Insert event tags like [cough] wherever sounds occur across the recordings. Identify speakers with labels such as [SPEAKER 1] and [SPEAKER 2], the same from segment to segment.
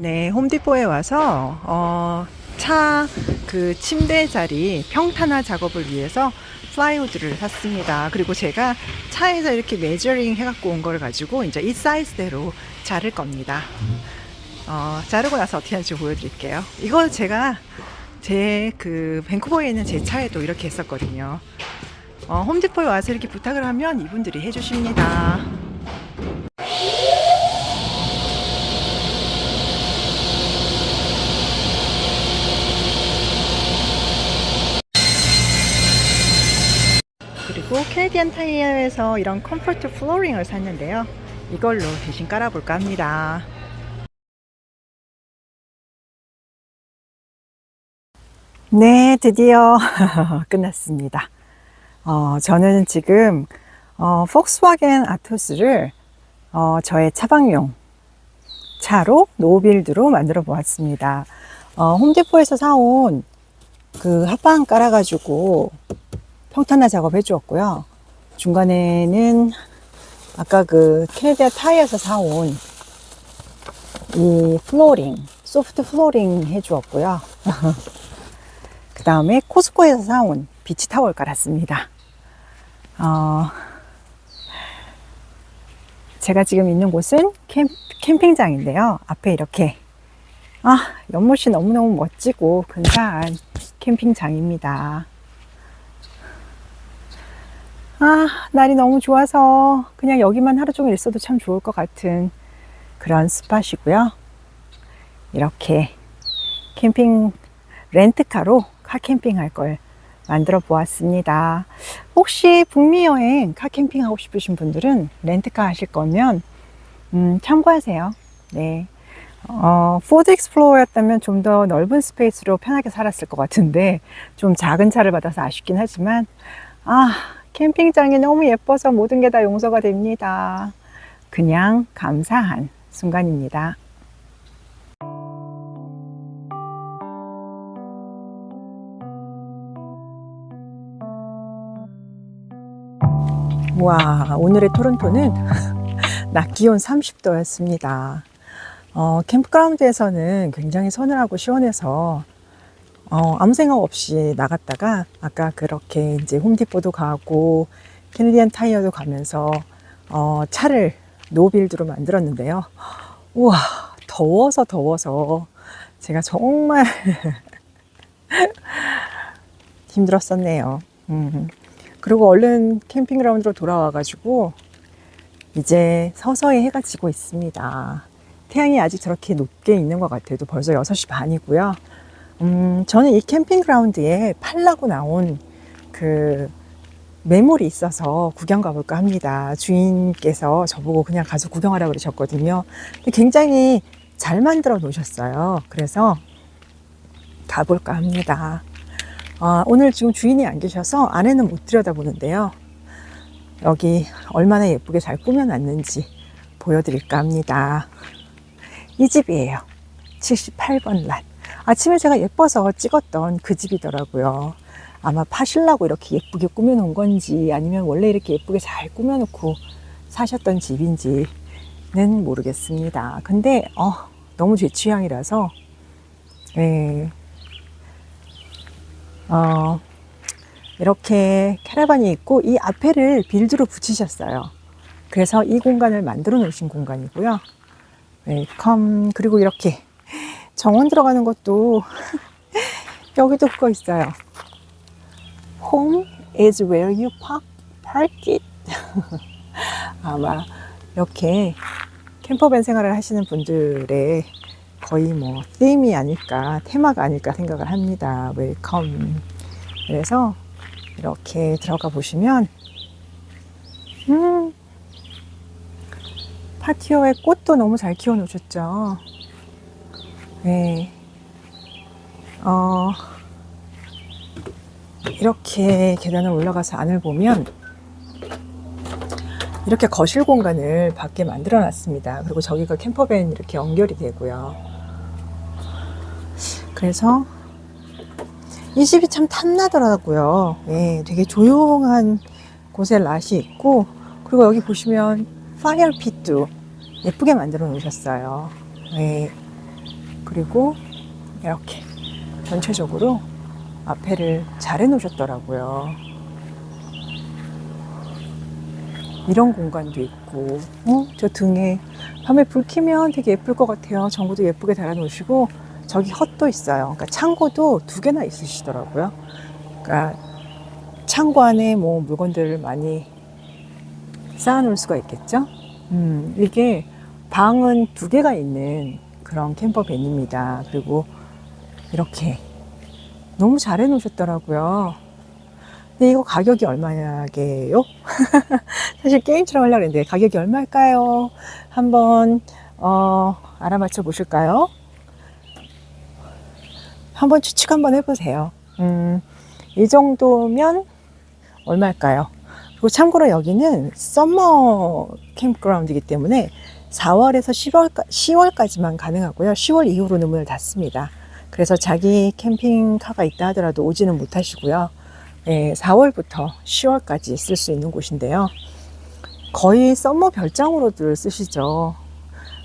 [SPEAKER 1] 네, 홈디포에 와서 어, 차 그 침대 자리 평탄화 작업을 위해서 플라이우드를 샀습니다. 그리고 제가 차에서 이렇게 메저링 해갖고 온 걸 가지고 이제 이 사이즈대로 자를 겁니다. 어, 자르고 나서 어떻게 하는지 보여드릴게요. 이거 제가 제 그 밴쿠버에 있는 제 차에도 이렇게 했었거든요. 어, 홈디포에 와서 이렇게 부탁을 하면 이분들이 해주십니다. 캐네디안 타이어에서 이런 컴포트 플로링을 샀는데요. 이걸로 대신 깔아볼까 합니다. 네, 드디어 [laughs] 끝났습니다. 어, 저는 지금 어, 폭스바겐 아토스를 어, 저의 차박용 차로 노빌드로 만들어 보았습니다. 어, 홈디포에서 사온 그 합방 깔아가지고 평탄화 작업해 주었고요. 중간에는 아까 그 캐네디아 타이어에서 사온 이 플로링, 소프트 플로링 해 주었고요. [laughs] 그 다음에 코스코에서 사온 비치 타월 깔았습니다. 어, 제가 지금 있는 곳은 캠, 캠핑장인데요. 앞에 이렇게 아 연못이 너무너무 멋지고 근사한 캠핑장입니다. 아 날이 너무 좋아서 그냥 여기만 하루 종일 있어도 참 좋을 것 같은 그런 스팟이고요. 이렇게 캠핑 렌트카로 카캠핑 할 걸 만들어 보았습니다. 혹시 북미 여행 카캠핑 하고 싶으신 분들은 렌트카 하실 거면 음, 참고하세요. 네. 어, 포드 익스플로어였다면 좀 더 넓은 스페이스로 편하게 살았을 것 같은데 좀 작은 차를 받아서 아쉽긴 하지만 아 캠핑장이 너무 예뻐서 모든 게 다 용서가 됩니다. 그냥 감사한 순간입니다. 와, 오늘의 토론토는 [laughs] 낮 기온 30도였습니다. 어, 캠프그라운드에서는 굉장히 서늘하고 시원해서 어, 아무 생각 없이 나갔다가 아까 그렇게 이제 홈디포도 가고 캐네디안 타이어도 가면서 어, 차를 노빌드로 만들었는데요. 우와, 더워서 더워서 제가 정말 [laughs] 힘들었었네요. 음. 그리고 얼른 캠핑 그라운드로 돌아와가지고 이제 서서히 해가 지고 있습니다. 태양이 아직 저렇게 높게 있는 것 같아도 벌써 6시 반이고요. 음, 저는 이 캠핑 그라운드에 팔라고 나온 그 매물이 있어서 구경 가볼까 합니다. 주인께서 저보고 그냥 가서 구경하라 그러셨거든요. 굉장히 잘 만들어 놓으셨어요. 그래서 가볼까 합니다. 아, 오늘 지금 주인이 안 계셔서 안에는 못 들여다보는데요. 여기 얼마나 예쁘게 잘 꾸며놨는지 보여드릴까 합니다. 이 집이에요. 78번 란. 아침에 제가 예뻐서 찍었던 그 집이더라고요. 아마 파실라고 이렇게 예쁘게 꾸며놓은 건지 아니면 원래 이렇게 예쁘게 잘 꾸며놓고 사셨던 집인지는 모르겠습니다. 근데 어, 너무 제 취향이라서 예, 어, 이렇게 캐러반이 있고 이 앞에를 빌드로 붙이셨어요. 그래서 이 공간을 만들어 놓으신 공간이고요. 웰컴 그리고 이렇게 정원 들어가는 것도 [laughs] 여기도 그거 있어요. Home is where you park, park it. [laughs] 아마 이렇게 캠퍼밴 생활을 하시는 분들의 거의 뭐 테임이 아닐까 테마가 아닐까 생각을 합니다. 웰컴. 그래서 이렇게 들어가 보시면 음 파티오에 꽃도 너무 잘 키워 놓으셨죠. 네. 어 이렇게 계단을 올라가서 안을 보면 이렇게 거실 공간을 밖에 만들어 놨습니다. 그리고 저기가 캠퍼밴 이렇게 연결이 되고요. 그래서 이 집이 참 탐나더라고요. 예, 되게 조용한 곳에 낫이 있고, 그리고 여기 보시면 파이어 핏도 예쁘게 만들어 놓으셨어요. 예, 그리고 이렇게 전체적으로 앞에를 잘 해놓으셨더라고요. 이런 공간도 있고, 어? 저 등에 밤에 불 켜면 되게 예쁠 것 같아요. 전구도 예쁘게 달아놓으시고, 저기 헛도 있어요. 그러니까 창고도 두 개나 있으시더라고요. 그러니까 창고 안에 뭐 물건들을 많이 쌓아놓을 수가 있겠죠. 음, 이게 방은 두 개가 있는 그런 캠퍼밴입니다. 그리고 이렇게 너무 잘 해놓으셨더라고요. 근데 이거 가격이 얼마게요? [laughs] 사실 게임처럼 하려고 했는데 가격이 얼마일까요? 한번 어, 알아맞혀 보실까요? 한번 추측 한번 해보세요. 음, 이 정도면 얼마일까요? 그리고 참고로 여기는 썸머 캠프그라운드이기 때문에 4월에서 10월, 10월까지만 가능하고요. 10월 이후로는 문을 닫습니다. 그래서 자기 캠핑카가 있다 하더라도 오지는 못하시고요. 예, 4월부터 10월까지 쓸 수 있는 곳인데요. 거의 썸머 별장으로들 쓰시죠.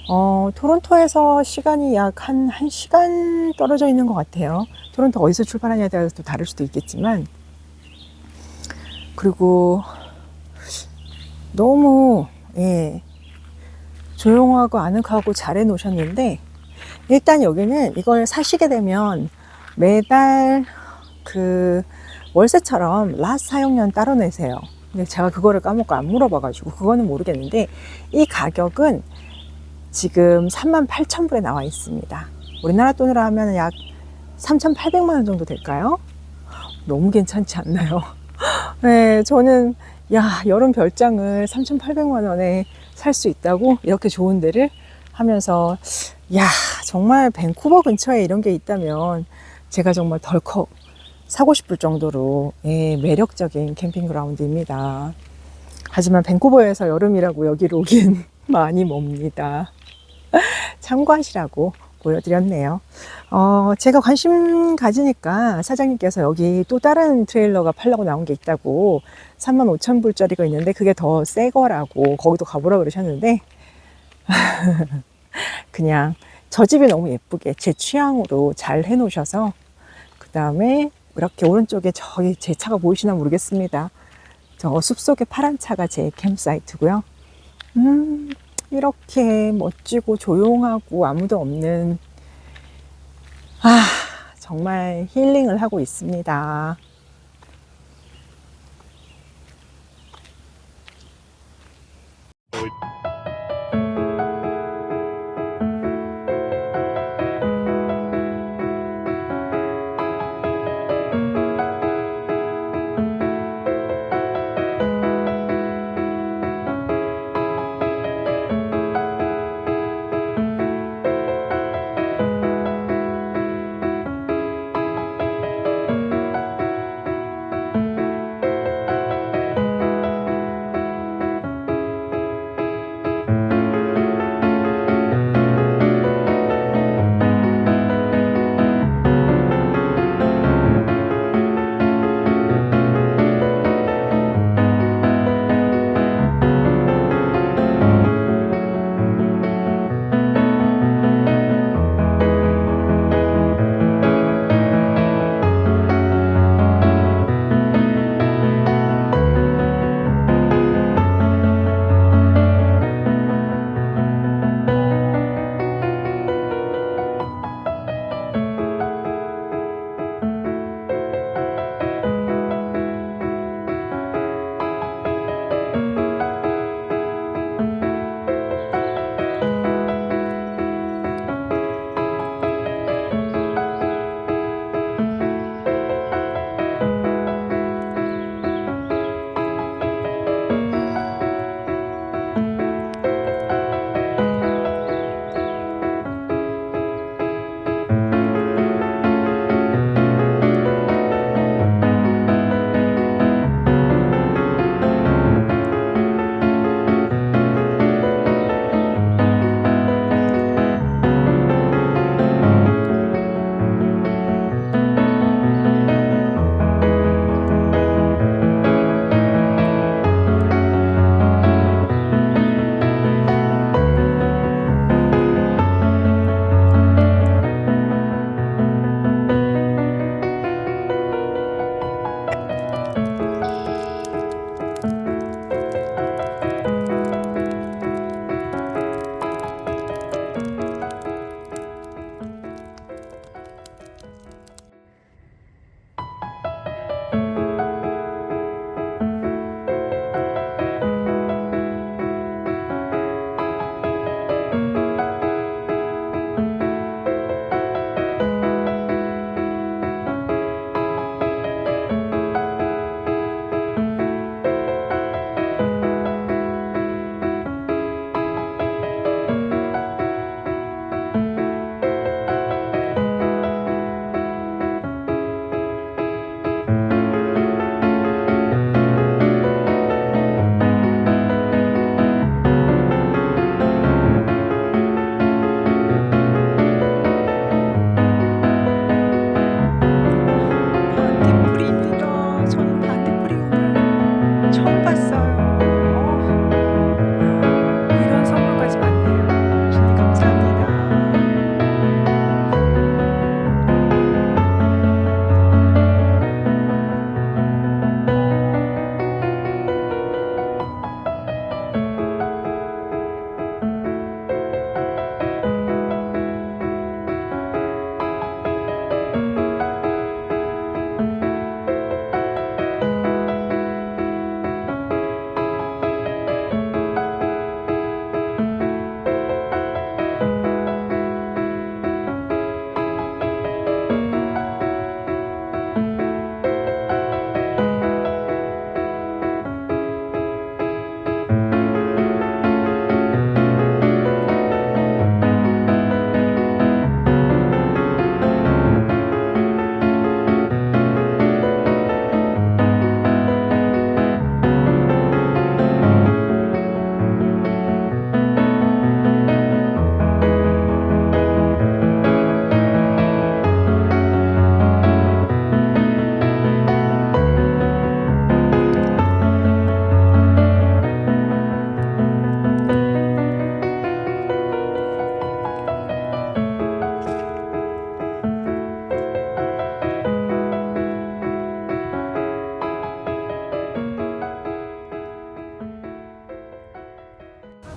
[SPEAKER 1] 어, 토론토에서 시간이 약 한, 한 시간 떨어져 있는 것 같아요. 토론토 어디서 출발하냐에 따라서 또 다를 수도 있겠지만. 그리고 너무, 예, 조용하고 아늑하고 잘 해놓으셨는데, 일단 여기는 이걸 사시게 되면 매달 그 월세처럼 라스 사용료는 따로 내세요. 근데 제가 그거를 까먹고 안 물어봐가지고 그거는 모르겠는데 이 가격은 지금 3만 8천 불에 나와 있습니다. 우리나라 돈으로 하면 약 3,800만 원 정도 될까요? 너무 괜찮지 않나요? [laughs] 네, 저는 야 여름 별장을 3,800만 원에 살 수 있다고 이렇게 좋은 데를 하면서 야 정말 밴쿠버 근처에 이런 게 있다면 제가 정말 덜컥 사고 싶을 정도로 예, 매력적인 캠핑 그라운드입니다. 하지만 밴쿠버에서 여름이라고 여기로 오긴 [laughs] 많이 멉니다. 참고하시라고 보여드렸네요. 어, 제가 관심 가지니까 사장님께서 여기 또 다른 트레일러가 팔려고 나온 게 있다고 3만 5천 불짜리가 있는데 그게 더 새 거라고 거기도 가보라 그러셨는데 [laughs] 그냥 저 집이 너무 예쁘게 제 취향으로 잘 해놓으셔서 그 다음에 이렇게 오른쪽에 저기 제 차가 보이시나 모르겠습니다. 저 숲속의 파란 차가 제 캠사이트고요. 음, 이렇게 멋지고 조용하고 아무도 없는 아 정말 힐링을 하고 있습니다.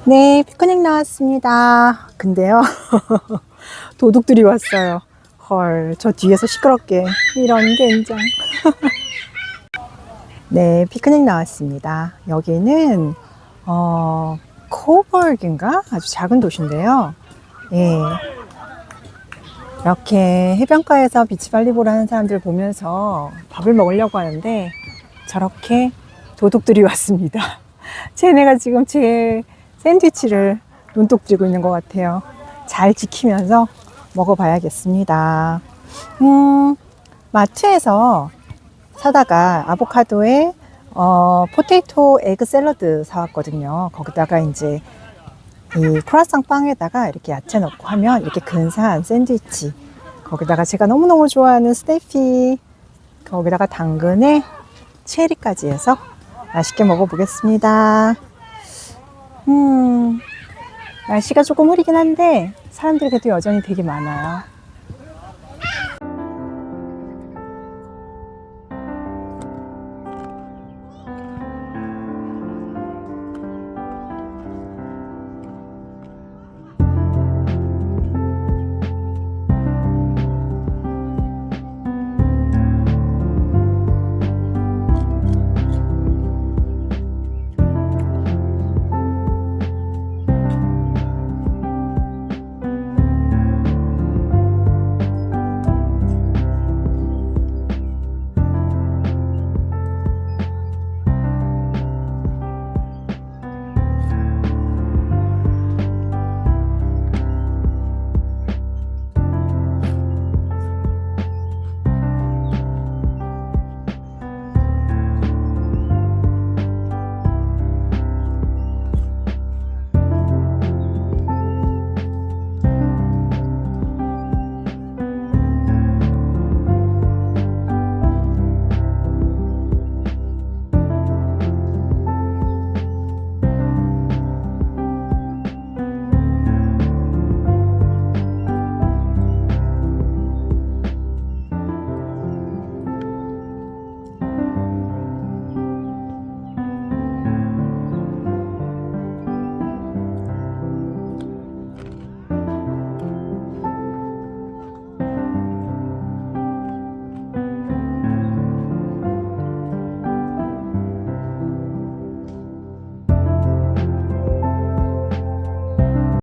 [SPEAKER 1] 네, 피크닉 나왔습니다. 근데요, [laughs] 도둑들이 왔어요. 헐, 저 뒤에서 시끄럽게. 이런 젠장. [laughs] 네, 피크닉 나왔습니다. 여기는, 어, 코버그인가? 아주 작은 도시인데요. 예. 이렇게 해변가에서 비치발리볼 하는 사람들 보면서 밥을 먹으려고 하는데 저렇게 도둑들이 왔습니다. [laughs] 쟤네가 지금 제 샌드위치를 눈독 들이고 있는 것 같아요. 잘 지키면서 먹어봐야겠습니다. 음, 마트에서 사다가 아보카도에 어, 포테이토 에그 샐러드 사왔거든요. 거기다가 이제 이 크라상 빵에다가 이렇게 야채 넣고 하면 이렇게 근사한 샌드위치. 거기다가 제가 너무너무 좋아하는 스테피. 거기다가 당근에 체리까지 해서 맛있게 먹어보겠습니다. 음, 날씨가 조금 흐리긴 한데 사람들이 그래도 여전히 되게 많아요.